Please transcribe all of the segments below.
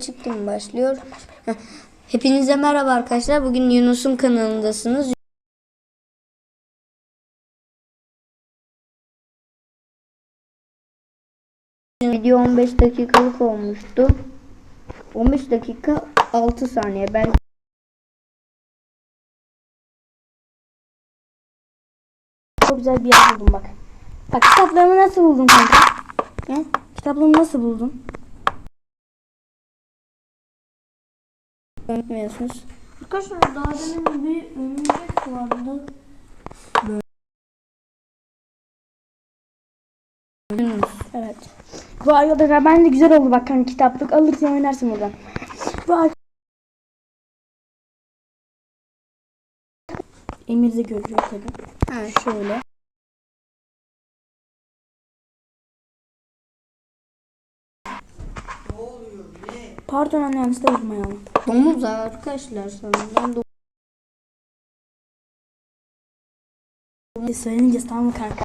Çıktım başlıyor. Hepinize merhaba arkadaşlar. Bugün Yunus'un kanalındasınız. Video 15 dakikalık olmuştu. 15 dakika 6 saniye. Ben Çok güzel bir yer buldum bak. Bak kitaplarımı nasıl buldun kanka? He? Kitaplarımı nasıl buldun? Unutmuyorsunuz. Arkadaşlar daha demin bir örümcek vardı. Evet. Bu arkadaşlar ben de güzel oldu bak kanka kitaplık alırsın oynarsın buradan. Bu Emir de görüyor tabii. Ha, Şöyle. Pardon anne yanlışlıkla vurma ya. domuz arkadaşlar sanırım. E, Söyleyince tamam mı kanka?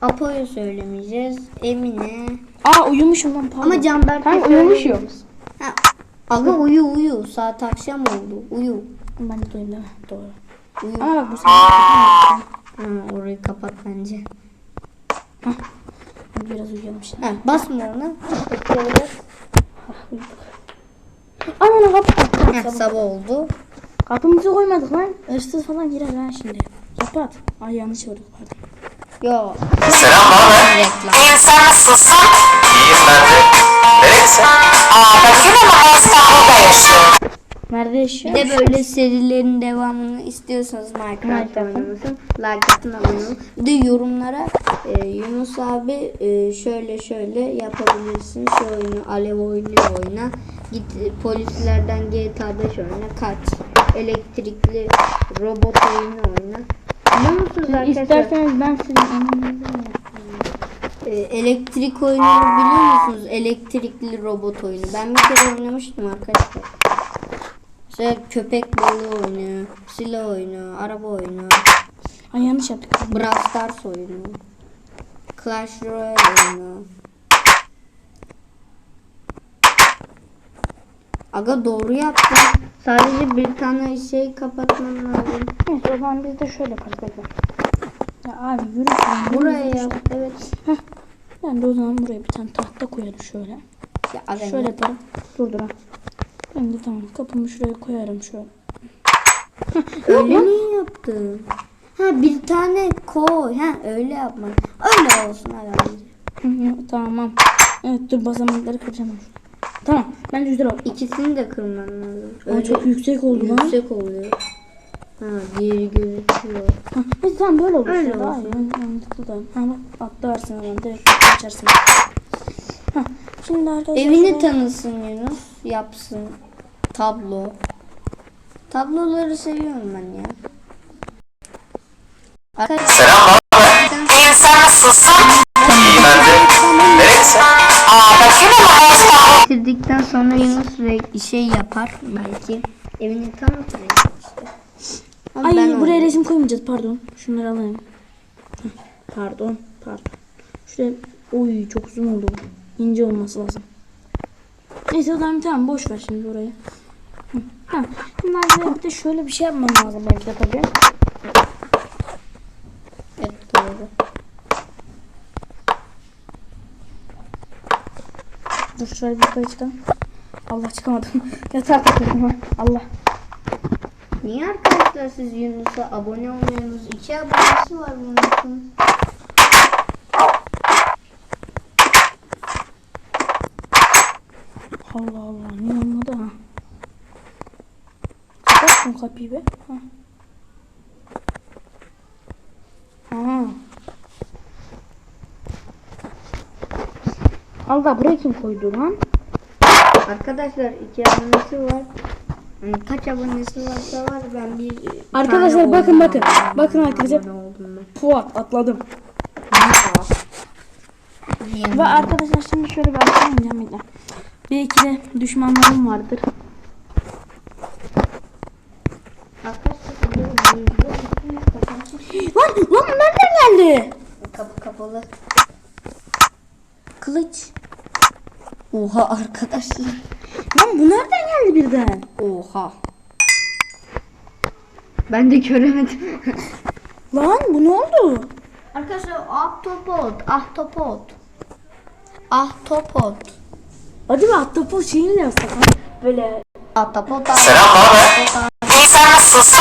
Apo'yu söylemeyeceğiz. Emine. Aa uyumuşum lan pardon. Ama Canberk'e Kanka uyumuşum. Ha, Aga uyu uyu. Saat akşam oldu. Uyu. Ben de duyayım değil mi? Doğru. Uyu. Ama bak bu sefer Ha, orayı kapat bence. Biraz uyuyalım şimdi. Ha, basma ona. Ana kapı Heh, sabah oldu. Kapımızı koymadık lan. Hırsız falan girer lan şimdi. Kapat. Ay yanlış vurduk pardon. Yo. Selam abi. İyiyim sen nasılsın? İyiyim ben de. Neresi? Aa bakayım ama İstanbul'da yaşıyorum. Nerede yaşıyor? Bir de böyle serilerin devamını istiyorsanız Minecraft oynamasın. Like atın abone olun. Bir de yorumlara e, Yunus abi e, şöyle şöyle yapabilirsin. Şu oyunu alev oyunu oyna. Git e, polislerden GTA 5 oyna. Kaç. Elektrikli robot oyunu oyna. Biliyor musunuz arkadaşlar? İsterseniz ben sizin E, elektrik oyununu biliyor musunuz? Elektrikli robot oyunu. Ben bir kere oynamıştım arkadaşlar. Mesela köpek balığı oyunu, silah oyunu, araba oyunu, Ay yanlış yaptık. Brawl Stars oyunu, Clash Royale oyunu. Aga doğru yaptım. Sadece bir tane şey kapatmam lazım. Neyse o zaman biz de şöyle yaparız. Ya abi yürü. sen, yürü. Buraya yap. Evet. Ben de o zaman buraya bir tane tahta koyarım şöyle. Ya aga Şöyle yaparım. Dur dur ha. Ben de tamam kapımı şuraya koyarım şöyle. Öyle mi yaptın? Ha bir tane koy. Ha öyle yapma. Öyle olsun herhalde. Tamam. Evet dur basamakları kıracağım. Tamam. Bence güzel oldu. İkisini de kırman lazım. Ama çok yüksek oldu lan. yüksek oluyor. Ha diğeri gözüküyor. Ha, neyse tamam böyle olur. Öyle Daha olsun. iyi. Mantıklı da. Ha bak atlarsın hemen direkt açarsın. Ha, şimdi arkadaşlar. Evini tanısın Yunus. Yapsın. Tablo. Tabloları seviyorum ben ya. Arkadaşlar Selam abi. Sen nasılsın? İyiyim ben de. Neresi? Aa bakayım ama İstanbul. bitirdikten sonra Yunus re- şey yapar belki. Evini tanıtır işte. Ama Ay ben buraya oynayayım. resim koymayacağız pardon. Şunları alayım. Pardon. Pardon. Şuraya oy çok uzun oldu. bu. İnce olması lazım. Neyse o zaman tamam boş ver şimdi orayı. Hı. Şimdi bir de şöyle bir şey yapmam lazım belki de tabii. Evet doğru. Dur şuraya bir yukarı çıkalım. Allah çıkamadım. Yatağa takıldım. Allah. Niye arkadaşlar siz Yunus'a abone olmuyorsunuz? İki abonesi var Yunus'un. Allah Allah. Niye olmadı ha? Kapat şunu kapıyı be. Ha. Ha. Allah buraya kim koydu lan? Arkadaşlar iki abonesi var. Yani kaç abonesi varsa var ben bir Arkadaşlar bakın, bakın. abone- Bakın arkadaşlar. Fuat atladım. Ve arkadaşlar şimdi şöyle bir açalım ya Belki de düşmanlarım vardır. Lan lan nereden geldi? kapı kapalı. Kılıç. Oha arkadaşlar. Lan bu nereden geldi birden? Oha. Ben de göremedim. Lan bu ne oldu? Arkadaşlar ahtapot, ahtapot. Ahtapot. Hadi be ahtapot şeyini de yapsak. Böyle Ahtapot. Selam abi. İyi sen nasılsın?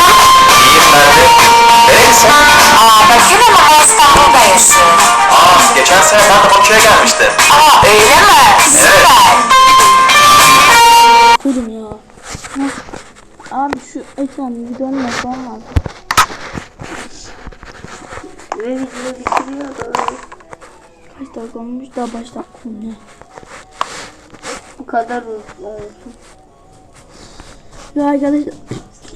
İyiyim ben de. Nerelisin? Aa bakıyorum ama İstanbul'da yaşıyorum. Aa geçen sene ben de Bakü'ye gelmiştim. Aa öyle mi? Süper. Kudum ya. Hah. Abi şu ekran bir dönmez olmaz. Ve video bitiriyoruz. Kaç dakika olmuş daha başla. Ne? Bu kadar olsun. Ya arkadaşlar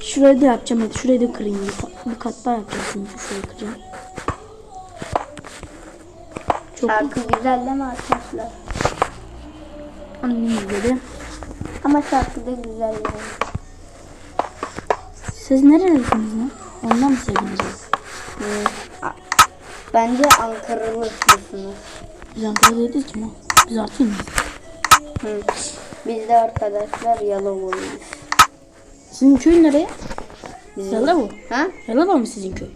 şurayı da yapacağım hadi şurayı da kırayım. Bir, bir kat daha yapacağım çünkü şurayı kıracağım. Çok Şarkı güzel değil mi arkadaşlar? annem izledi. Ama şarkı da güzel yani. Siz nerelisiniz lan? Ondan mı sevdiniz? A- Bence Ankaralısınız. Biz Ankara'da değiliz ki ama. Biz Artvinliyiz. Hı. Biz de arkadaşlar Yalovalıyız. Sizin köy nereye? Bizim... Yalova. Ha? Yalova mı sizin köy?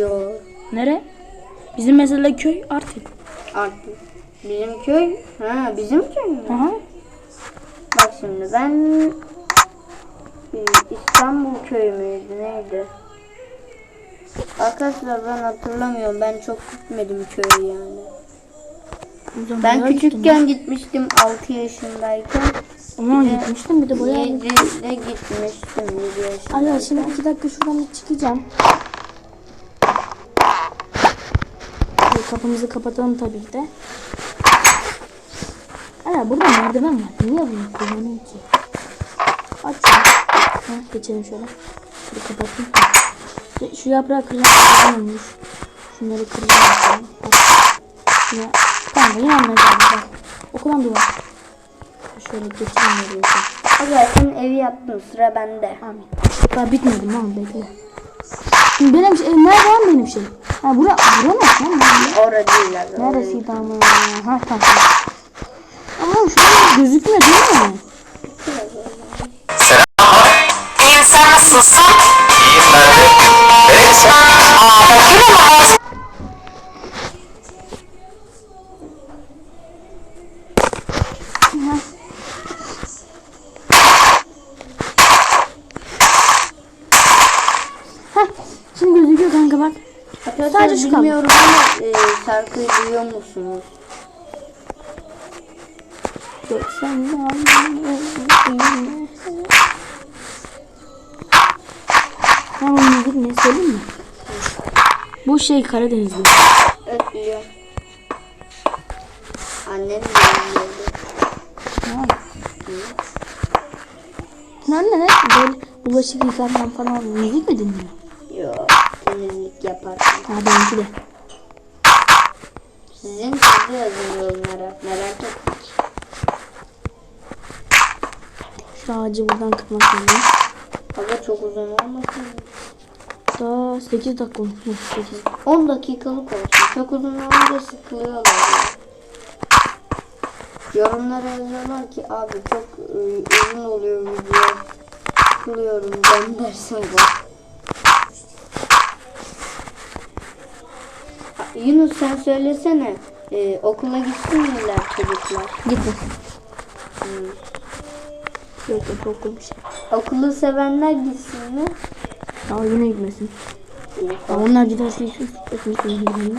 Yo. Nere? Bizim mesela köy Artvin. Artık. Bizim köy. Ha bizim köy mü? Aha. Bak şimdi ben e, İstanbul köyü müydü neydi? Arkadaşlar ben hatırlamıyorum. Ben çok gitmedim köye yani. O zaman Ben küçükken gitmiştim 6 yaşındayken. ya. Ama bir de- gitmiştim bir de bayağı. 7'de gitmiştim 7 yaşında. Arkadaşlar şimdi iki dakika şuradan bir çıkacağım. Şöyle kapımızı kapatalım tabii ki de. Hala burada merdiven var. Niye bunu kullanayım ki? Aç şunu. Ha, geçelim şöyle. Şöyle kapatayım. Şu- Şu yaprağı kıracağım. olmuş. Şunları şimdi. Bak. Şuna. Tamam da yine mezarda. Okulan duvar. Şöyle geçelim oraya. Hadi sen evi yaptın sıra bende. Amin. Daha bitmedi lan bekle. Şimdi benim şey, nerede lan benim şey? Ha bura, bura ne lan? Orada değil abi. Neresiydi ama? Ha tamam. Ama şu an gözükmüyor değil mi? Selam sen nasılsın? İyiyim ben de. Nerelisin? Aa bakıyorum ama Ha. Heh, şimdi gözüküyor kanka bak. Arkadaşlar Sadece şu bilmiyorum ama e, şarkıyı duyuyor musunuz? Tamam müzik ne söyleyeyim mi? Bu şey Karadenizli. Evet biliyorum. Annem biliyordu. Tamam. Anne ne? Böyle bulaşık yıkarken falan müzik mi dinliyor? Ha benimki de. Sizin sizi yazın yorumlara. Merak etme. Şu ağacı buradan kırmak lazım. Ama çok uzun olmasın. Daha 8 dakika olmuş. 8. 10 dakikalık olsun. Çok uzun olunca sıkılıyorlar. ya. Yorumlara yazıyorlar ki abi çok e, uzun oluyor video. Sıkılıyorum ben dersin bu. Yunus sen söylesene. e, okula gitsin miler çocuklar? Gitme. Hmm. Yok yok şey. Okulu sevenler gitsin mi? Ama yine gitmesin. Ya onlar giderse hiç gitmesin.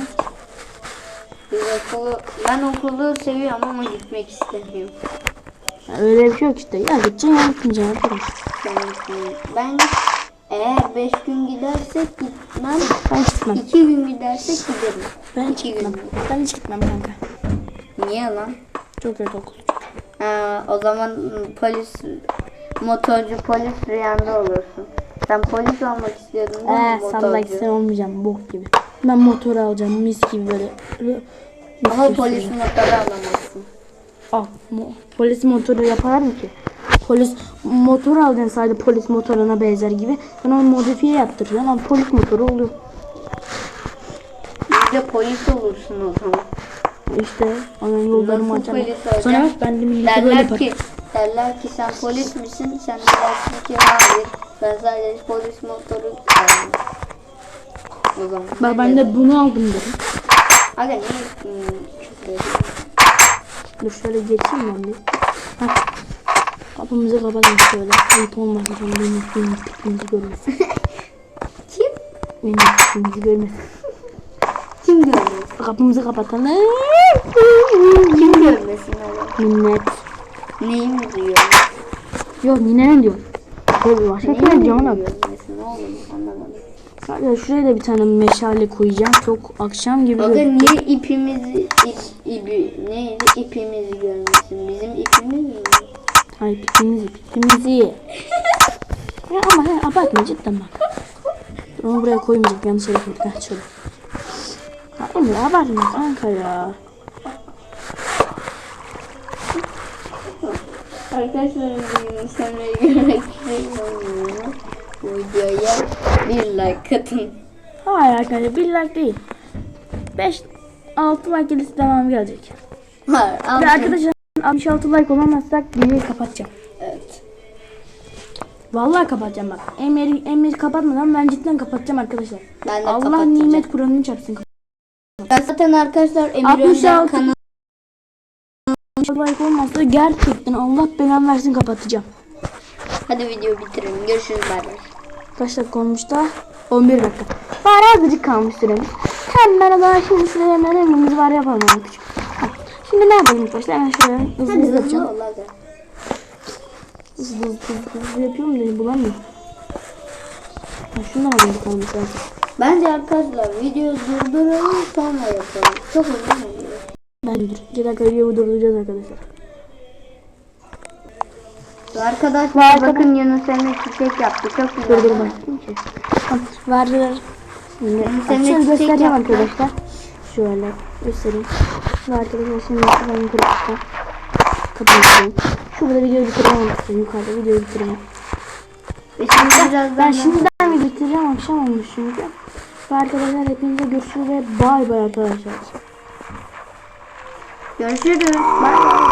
Biz okulu, ben okulu seviyorum ama gitmek istemiyorum. Ya öyle bir şey yok işte. Ya gideceksin ya gitmeyeceksin arkadaş. Ben, ben eğer 5 gün gidersek gitmem. Ben gitmem. 2 gün gidersek giderim. Ben hiç gitmem. gün. Ben hiç gitmem kanka. Niye lan? Çok kötü okul. Ha, o zaman polis, motorcu polis rüyanda olursun. Sen polis olmak istiyordun değil mi? Eee salla motorcu? gitsen olmayacağım bok gibi. Ben motor alacağım mis gibi böyle. Ama polis motoru alamazsın. Al. Mo- polis motoru yapar mı ki? Polis motor alacaksın sadece polis motoruna benzer gibi. Sen onu modifiye yaptıracaksın ama polis motoru oluyor. De polis olursun o zaman. İşte onun yollarımı olacağım? Sonra ben de millete böyle yaparım. ki, derler ki sen polis misin? Sen de dersin ki hayır. Ben sadece polis motoru aldım. O zaman. Bak ben de bunu aldım dedim. Aga niye hmm? Dur şöyle geçeyim ben bir. Hah. Kapımızı kapatalım şöyle. Ayıp olmasın benim benim tipimizi görmesin. Kim? Benim tipimizi görmesin. Kim görmesin? Kapımızı kapatalım. Kim görmesin aga? Minnet. Neyi mi duyuyor? Yok ninen diyor. Tabii başka mi diyorum abi. görmesin oğlum anlamadım. Sadece şuraya da bir tane meşale koyacağım. Çok akşam gibi. Gözüküyor. niye ipimizi ip, ipi, neydi ipimizi görmesin? Ay pipimizi pipimizi. ya ama he, abartma cidden bak. Dur, Onu buraya koymayacak yanlış yere koyduk. Ha şöyle. Ya Emre abartma kanka ya. Arkadaşlar Yunus Emre'yi görmek istiyorum. Bu videoya bir like atın. Hayır arkadaşlar bir like değil. 5 6 like gelirse devam gelecek. Hayır Ve arkadaşlar 66 like olamazsak videoyu kapatacağım. evet. Vallahi kapatacağım bak. Emir Emir kapatmadan ben cidden kapatacağım arkadaşlar. Ben de Allah nimet Kur'an'ını çarpsın. Ben zaten arkadaşlar Emir 66 Önder kanalı 66 like olmazsa gerçekten Allah belanı versin kapatacağım. Hadi video bitirelim. Görüşürüz bay bay. Kaç dakika olmuş da? 11 dakika. Bari azıcık kalmış süremiz. Hemen o zaman şimdi size hemen emrimizi var yapalım küçük. Şimdi ne yapalım ilk başta? Hemen şöyle hızlı hızlı yapacağım. Hızlı hızlı hızlı, yapıyorum da bulamıyorum. Ha, şundan alayım bakalım mesela. Bence arkadaşlar video durduralım sonra yapalım. Çok uzun oluyor. Ben dur. 2 dakika videoyu durduracağız arkadaşlar. Arkadaşlar bakın Yunus Emre çiçek yaptı. Çok güzel. Dur dur bak. Sen de şöyle çiçek göstereceğim yaptın. arkadaşlar. Şöyle göstereyim. Şu arkadaşlar şimdi ben. Kapıyı açayım. Şurada videoyu arkadaşlar. Yukarıda videoyu bitireceğim. Ve şimdi birazdan Ben şimdiden mi bitireceğim akşam olmuş çünkü. Ve arkadaşlar hepinize görüşürüz ve bay bay arkadaşlar. görüşürüz. Bay bay.